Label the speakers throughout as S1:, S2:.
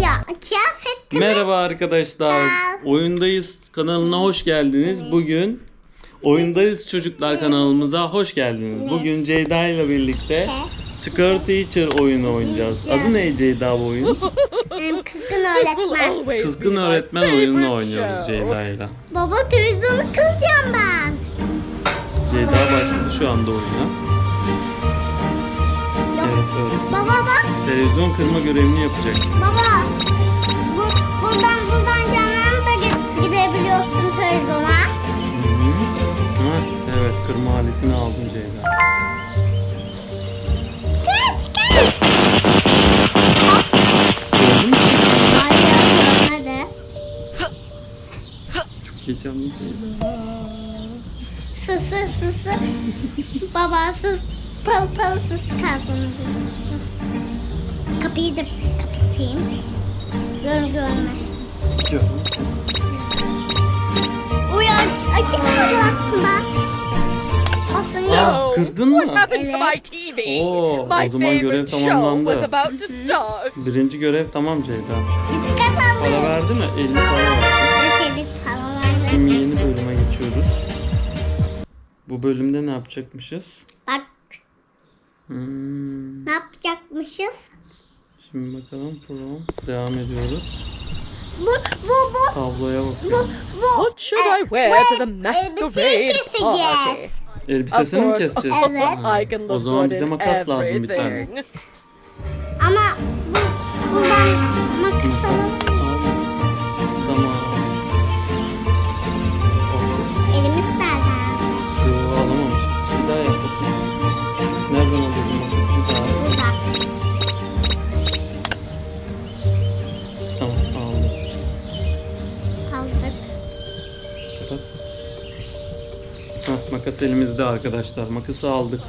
S1: Ya kıyafet mi?
S2: Merhaba arkadaşlar. Oyundayız kanalına hoş geldiniz. Bugün Oyundayız Çocuklar kanalımıza hoş geldiniz. Bugün Ceyda ile birlikte Scare Teacher oyunu oynayacağız. Adı ne Ceyda bu oyun?
S1: Kızgın öğretmen.
S2: Kızgın öğretmen oyununu oynuyoruz Ceyda ile.
S1: Baba televizyonu kılacağım ben.
S2: Ceyda başladı şu anda oyuna. Öğretmen.
S1: Baba bak.
S2: Televizyon kırma görevini yapacak.
S1: Baba. Bu, buradan buradan canlarını da gi- gidebiliyorsun televizyona.
S2: Hı hı. Ha, evet kırma aletini aldın Ceyda.
S1: Kaç kaç.
S2: Gördün mü sen?
S1: Hayır görmedi.
S2: Çok heyecanlı Ceyda.
S1: Sısı sısı. Baba sus. Pıl pıl sus kalsın. Kapıyı da kapatayım. Gör görmez.
S2: Görmüşsün.
S1: Uyan açık kalacaktım ben. Olsun ya.
S2: Aa, kırdın mı?
S3: What happened to my TV?
S2: Oo,
S3: my
S2: o zaman görev
S3: favorite show
S2: tamamlandı.
S3: was about to start.
S2: Birinci görev tamam Ceyda.
S1: Biz
S2: Para
S1: kazandık.
S2: verdi mi? 50 para verdi.
S1: Geçelim para verdi.
S2: Şimdi yeni bölüme geçiyoruz. Bu bölümde ne yapacakmışız?
S1: Bak
S2: Hmm,
S1: ne yapacakmışız?
S2: şimdi bakalım from. Devam ediyoruz.
S1: Bu bu bu
S2: Tabloya
S1: bu
S2: bakıyorum.
S1: bu.
S3: What should I wear to the masquerade party?
S2: Elbisesini mi keseceğiz?
S1: Evet.
S2: Ha,
S3: I can
S2: O
S3: look
S2: zaman
S3: good
S2: bize makas lazım bir tane.
S1: Ama bu buradan makas alalım. Kaldık.
S2: Kapat. Hah, makas elimizde arkadaşlar. Makası aldık.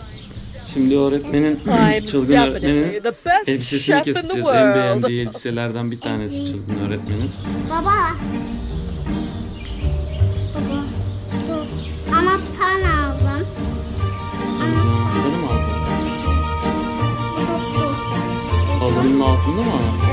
S2: Şimdi öğretmenin,
S3: I'm
S2: çılgın öğretmenin
S3: the best
S2: elbisesini
S3: chef in the
S2: keseceğiz. En
S3: world.
S2: beğendiği elbiselerden bir tanesi çılgın öğretmenin.
S1: Baba. Baba. Dur. Anahtar lazım.
S2: Anahtarı mı aldın? Halının altında mı anahtar?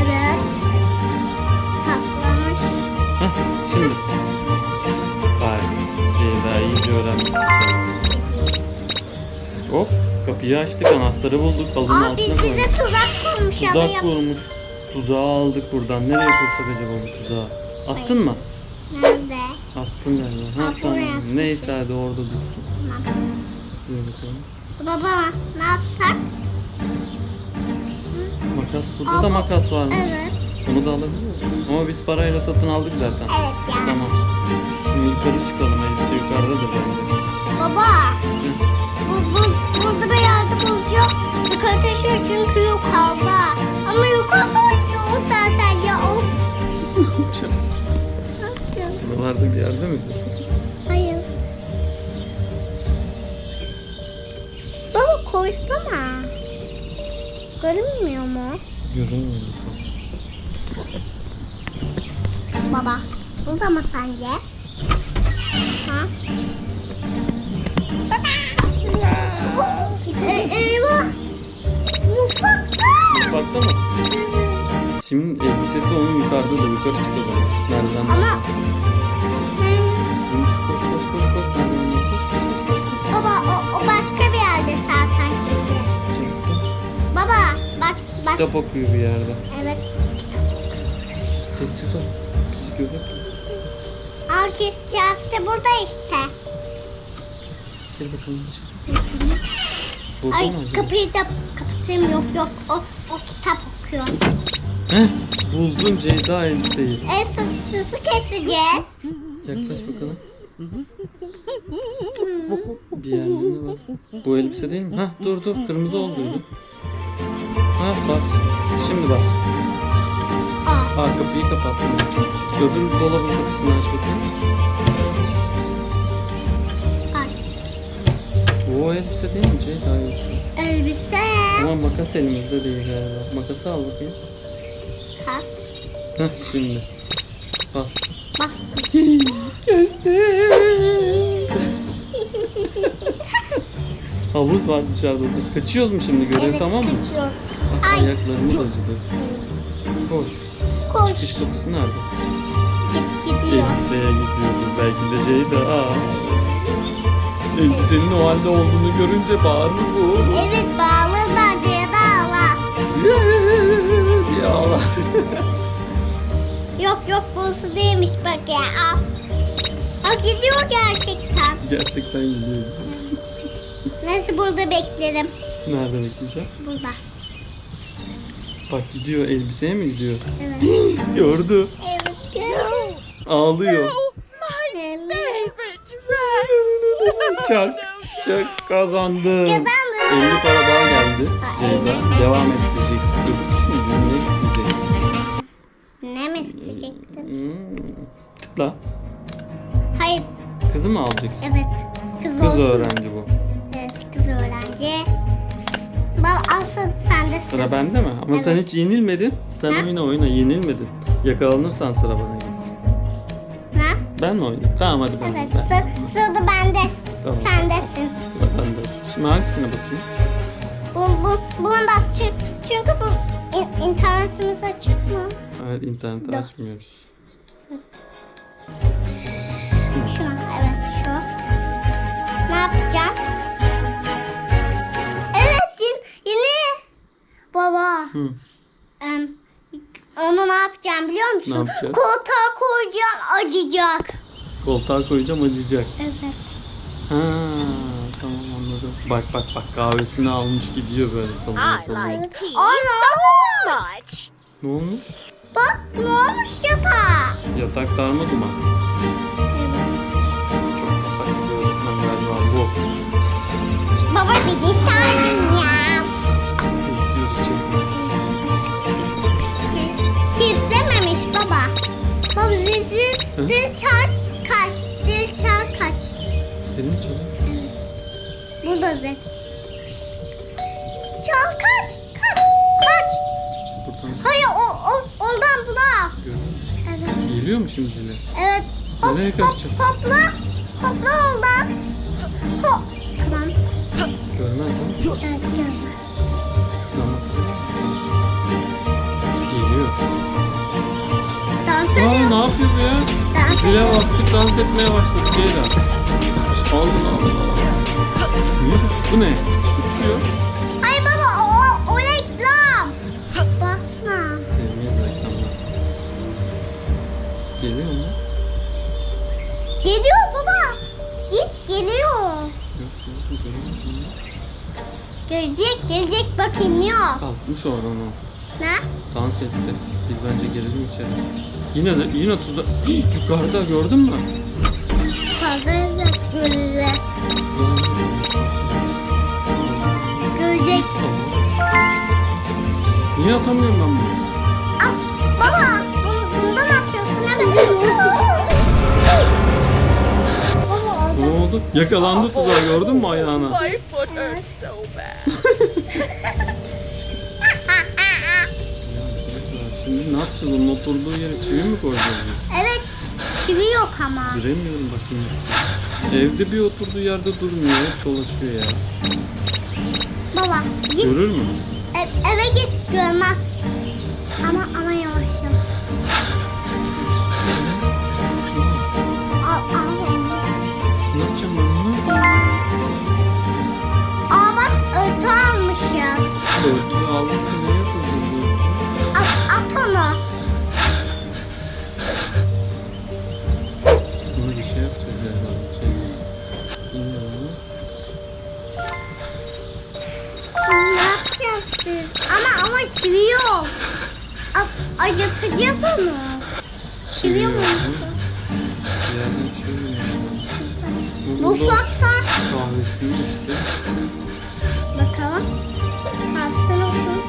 S2: Hop. Kapıyı açtık. Anahtarı bulduk. Halının
S1: Aa biz
S2: altına
S1: bize
S2: koyduk.
S1: tuzak kurmuş
S2: Tuzak
S1: alayım.
S2: kurmuş. Tuzağı aldık buradan. Nereye kursak acaba bu tuzağı? Attın mı?
S1: Nerede?
S2: Attın galiba. Ha,
S1: Ha, buraya
S2: tamam.
S1: atmışım.
S2: Neyse hadi orada dursun. Dur bakalım.
S1: Baba ne yapsak?
S2: Makas burada da
S1: bu-
S2: makas varmış.
S1: Evet.
S2: Onu da alabiliyoruz. Ama biz parayla satın aldık zaten.
S1: Evet ya.
S2: Tamam. Şimdi yukarı çıkalım. Elbise yukarıdadır bence.
S1: Baba. Bu, bu, burada bir yerde bulacak. Sıkı taşıyor çünkü yukarıda. Ama yukarıdaydı o zaten ya. Of.
S2: Ne yapacağız?
S1: Ne yapacağız?
S2: Buralarda bir yerde midir?
S1: Hayır. Baba koysana. Görünmüyor mu?
S2: Görünmüyor.
S1: Baba. Burada mı sence? Ha? Mutfakta
S2: mı? Şimdi elbisesi onun yukarıdadır. Yukarı çık o zaman. Nereden?
S1: Ama e,
S2: Koş koş koş koş koş. Koş koş koş koş. koş.
S1: baba o, o başka bir yerde zaten şimdi.
S2: Çıktı.
S1: Baba baş baş.
S2: Kitap okuyor bir yerde.
S1: Evet.
S2: Sessiz ol. Bizi görür.
S1: Arki kıyafeti burada işte.
S2: Gel bakalım içeri. Burada
S1: Ay
S2: mı acaba?
S1: kapıyı da kapatayım yok yok o, o kitap okuyor.
S2: Heh, buldun Ceyda elbiseyi.
S1: El süsü keseceğiz.
S2: Yaklaş bakalım. Bir yerlerine bas. Bu elbise değil mi? Hah dur dur kırmızı olduydu. Ha bas. Şimdi bas.
S1: Aa
S2: kapıyı kapattım. Öbür dolabın kapısını aç bakayım. O elbise değil mi Ceyda yoksa?
S1: Elbise.
S2: Ama makas elimizde değil galiba. Makası al bakayım.
S1: Kas.
S2: Heh şimdi. Bas.
S1: Bak.
S2: Havuz var dışarıda. Kaçıyoruz mu şimdi görev
S1: evet,
S2: tamam mı?
S1: kaçıyor.
S2: Bak,
S1: Ay.
S2: ayaklarımız acıdı. Koş.
S1: koş.
S2: Çıkış kapısı nerede?
S1: Git gidiyor.
S2: Elbiseye gidiyordur belki de Ceyda. Aa. Elbisenin o halde olduğunu görünce bağırır bu.
S1: Evet bağlı bence ya da ağla.
S2: diye ağlar.
S1: Yok yok bu değilmiş bak ya. Al. Gidiyor gerçekten.
S2: Gerçekten gidiyor.
S1: Nasıl burada beklerim?
S2: Nerede bekleyeceğim?
S1: Burada.
S2: Bak gidiyor elbiseye mi gidiyor?
S1: Evet.
S2: Gördü.
S1: evet gördüm.
S2: Ağlıyor.
S1: Evet.
S3: Favorite dress.
S2: Çak. Çak kazandım.
S1: Kazandım.
S2: 50 para daha geldi. Ceyda devam ettireceksin. Öbür şimdi ne isteyeceksin?
S1: Ne mi isteyecektin?
S2: Hmm. Tıkla.
S1: Hayır.
S2: Kızı mı alacaksın?
S1: Evet. Kız,
S2: Kız
S1: olsun.
S2: öğrenci bu.
S1: Evet kız öğrenci. Baba alsın sen de
S2: Sıra bende mi? Ama sen
S1: Evet.
S2: hiç yenilmedin. Sen
S1: Ha?
S2: oyna oyna yenilmedin. Yakalanırsan sıra bana? Ben mi oynayayım? Tamam hadi ben.
S1: Evet.
S2: ben.
S1: Sıra, sırada bende.
S2: Tamam.
S1: Sendesin.
S2: Sıra bende. Şimdi hangisine basayım?
S1: Bu, bu, buna bak çünkü, çünkü bu in- internetimiz açık mı?
S2: Hayır interneti
S1: Dur.
S2: açmıyoruz.
S1: Evet şu. Ne yapacağım? Evet yine. Baba.
S2: Hı.
S1: em, onu ne yapacağım biliyor musun?
S2: Ne yapacağız?
S1: Koltuğa koyacağım acıyacak.
S2: Koltuğa koyacağım acıyacak.
S1: Evet.
S2: Ha, tamam anladım. Bak bak bak kahvesini almış gidiyor böyle salına.
S3: like tea so much.
S2: Ne olmuş?
S1: Bak ne olmuş yatağa.
S2: Yatak darma duman. Çok pasaklı bir öğretmen galiba bu.
S1: Baba sardın ya. Zil
S2: Hı?
S1: zil çar kaç. Zil kaç.
S2: Senin çalın.
S1: Burada zil. Çal kaç. Kaç. Kaç.
S2: Buradan
S1: Hayır o, o oradan
S2: musun?
S1: Evet.
S2: Geliyor mu şimdi zile?
S1: Evet. Hop,
S2: Nereye
S1: hop,
S2: kaçacak?
S1: hopla. Hopla oradan. Hop. Tamam.
S2: Görmez mi?
S1: Evet.
S2: Şuradan bakıyor. Geliyor.
S1: Dans
S2: Aa, ne yapıyor bu ya? Zile bastık dans etmeye başladı Ceylan. Allah Allah. Bu ne? Uçuyor.
S1: Ay baba o, o reklam. Basma.
S2: Sevmeyiz reklamlar. Geliyor mu?
S1: Geliyor baba. Git geliyor.
S2: Yok?
S1: Gelecek gelecek bak iniyor.
S2: Kalkmış oradan o.
S1: Ne?
S2: Dans etti. Biz bence gelelim içeri. Yine de yine tuzak. Yukarıda gördün mü?
S1: Kazandı böyle.
S2: Tuzağa
S1: Görecek.
S2: Niye atamıyorum ben bunu?
S1: Baba. Bunu, bundan atıyorsun
S2: Ne oldu? Yakalandı tuzağa gördün mü ayağına? Şimdi ne yapacağız? Onun oturduğu yere çivi mi koyacağız biz?
S1: Evet. Çivi yok ama.
S2: Göremiyorum bakayım. Evde bir oturduğu yerde durmuyor. Hep dolaşıyor ya.
S1: Baba git
S2: Görür mü?
S1: ev- eve git görmez. Acıtacağız onu. Yok.
S2: Bir yerden çivi mi? Bu
S1: Mutfakta.
S2: Kahvesini işte.
S1: Bakalım. Kapsın olsun.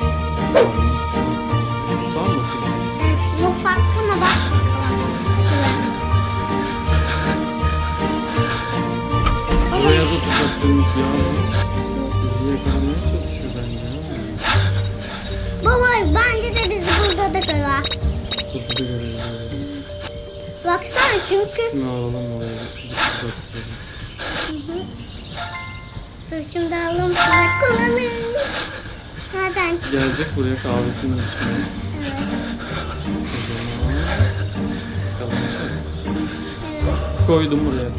S2: Tamam mı?
S1: Mutfakta mı bak.
S2: Buraya da tuzak kurmuş ya. Bizi yakalamaya çalışıyor bence.
S1: Baba Bence biz burada da görelim.
S2: Burada da görelim.
S1: Baksana çünkü...
S2: Ne alalım oraya. Hı hı.
S1: Dur şimdi alalım. Kullanalım. Nereden?
S2: Gelecek buraya kahvesini içmeye. Koydum buraya.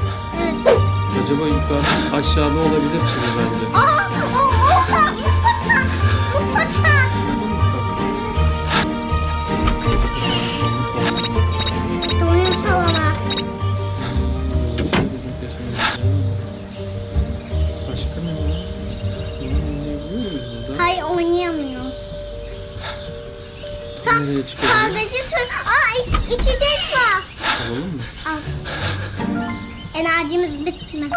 S1: Evet.
S2: Acaba yukarıda aşağıda olabilir çivi bence.
S1: Aa! Aa iç, içecek var.
S2: Alalım mı?
S1: Al. Enerjimiz bitmesin.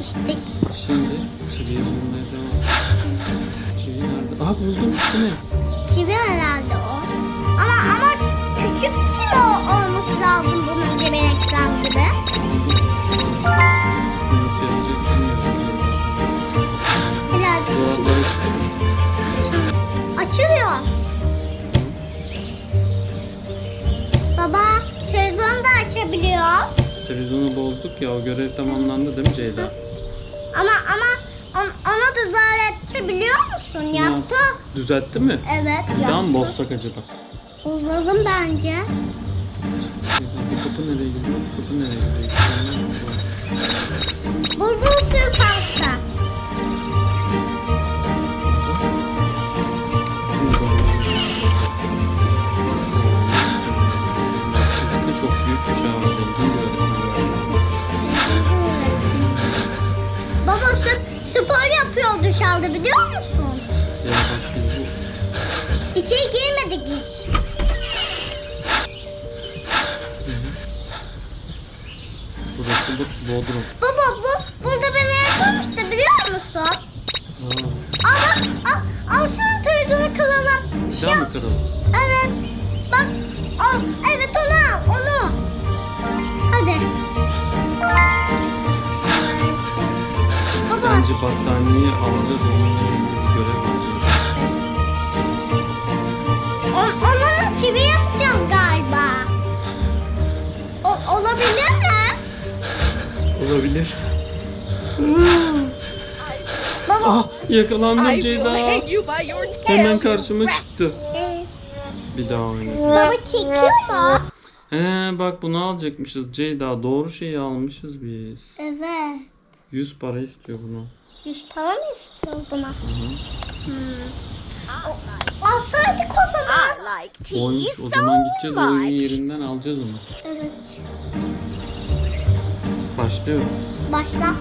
S1: İçtik.
S2: Şimdi çiviyi bulmaya devam. Çivi nerede? Aa buldum. Bu ne?
S1: Televizyonu
S2: bozduk ya o görev tamamlandı değil mi Ceyda?
S1: Ama ama on, onu düzeltti biliyor musun? Yaptı.
S2: yaptı? Düzeltti mi?
S1: Evet
S2: Bir daha mı
S1: yaptı.
S2: bozsak acaba?
S1: Bozalım bence.
S2: Bu kapı nereye gidiyor? Bu kapı nereye gidiyor? Da Bodrum.
S1: Baba bu burada beni yapmıştı biliyor musun?
S2: Aa,
S1: Al bak al, al şunu televizyonu kıralım.
S2: bir daha mı kıralım?
S1: Evet. Bak. Al. Evet onu al. Onu. Hadi. Baba.
S2: Bence battaniyeyi alacağız bir görev var.
S1: Olabilir. Baba.
S2: Ah yakalandım
S3: I will
S2: Ceyda.
S3: hang you by your tail.
S2: Hemen karşıma çıktı. Bir daha oynayalım.
S1: baba çekiyor mu?
S2: He bak bunu alacakmışız Ceyda. Doğru şeyi almışız biz.
S1: Evet.
S2: 100 para istiyor bunu.
S1: Yüz para mı istiyor o zaman? Hmm. O- Alsaydık o zaman.
S3: Like
S2: Oymuş. O zaman gideceğiz oyun yerinden alacağız onu.
S1: Evet.
S2: Başlıyor.
S1: Başla.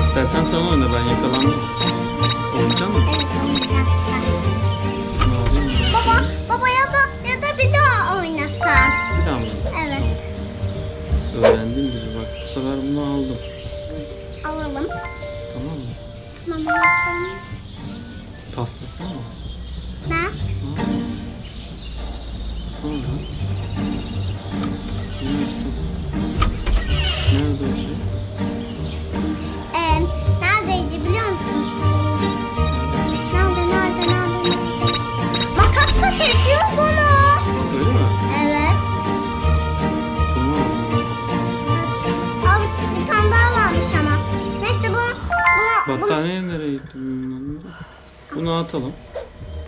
S2: İstersen sen oyna ben yakalandım. Oynayacak mısın?
S1: Baba, baba ya da ya da bir daha oynasan.
S2: Bir daha mı?
S1: Evet.
S2: Tamam. Gibi bak. Bu sefer bunu aldım.
S1: Alalım.
S2: Tamam mı?
S1: Tamam? Ne?
S2: Sonra bunu açtım. Nerede o şey?
S1: Ee, neredeydi biliyor musun? Nerede, kesiyor bunu.
S2: Öyle mi?
S1: Evet.
S2: Bunu aldım.
S1: Abi bir tane daha varmış ama. Neyse bu, bu, bu.
S2: Battaniye nereye gitti? Bunu atalım.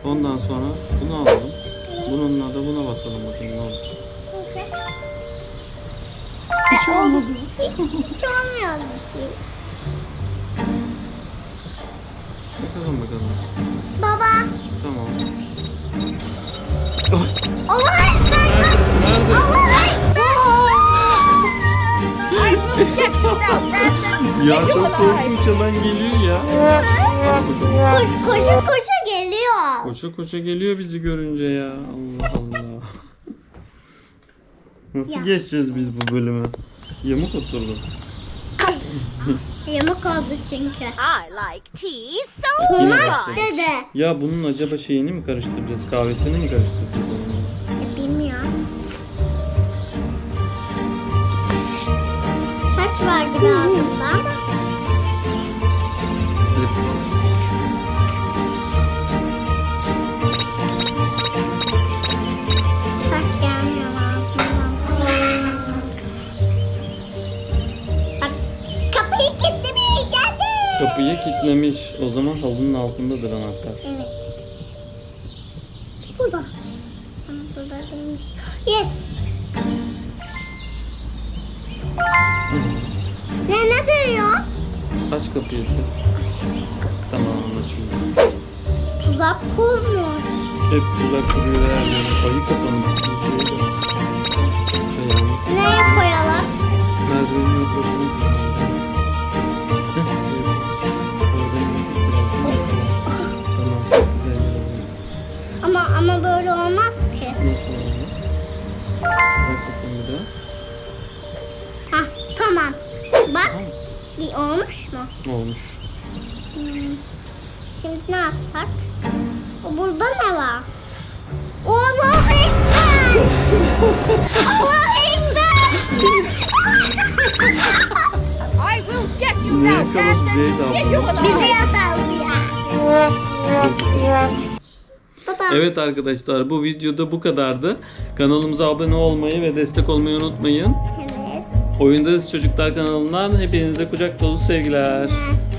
S2: Ondan sonra bunu alalım. Bununla da buna basalım bakayım ne olur.
S1: Hiç olmadı. Hiç, hiç olmuyor bir şey.
S2: Bakalım bakalım.
S1: Baba.
S2: Tamam.
S1: Allah ekber.
S2: Nerede? Nerede?
S1: Allah ekber.
S2: Ya çok korkunç hemen geliyor ya.
S1: Koş, koşa koşa geliyor.
S2: Koşa koşa geliyor bizi görünce ya. Allah Allah. Nasıl
S1: Ya.
S2: geçeceğiz biz bu bölümü? Yamuk oturdu.
S1: Yamuk oldu çünkü.
S3: I like tea so
S2: Yine
S3: much.
S2: başladı.
S1: Dede.
S2: Ya bunun acaba şeyini mi karıştıracağız? Kahvesini mi karıştıracağız onunla?
S1: Bilmiyorum. Saç var gibi ağzımda ama. Kapıyı
S2: kilitlemiş. O zaman halının altındadır anahtar.
S1: Evet. Burada. Burada durmuş. Yes. Ne ne diyor?
S2: Aç kapıyı. Tamam anlaşıldı.
S1: Tuzak kurmuş.
S2: Hep tuzak kuruyor her yere. Ayı kapanmış.
S1: Bize ya.
S2: Evet arkadaşlar bu videoda bu kadardı. Kanalımıza abone olmayı ve destek olmayı unutmayın.
S1: Evet.
S2: Oyundayız Çocuklar kanalından hepinize kucak dolu sevgiler.
S1: Evet.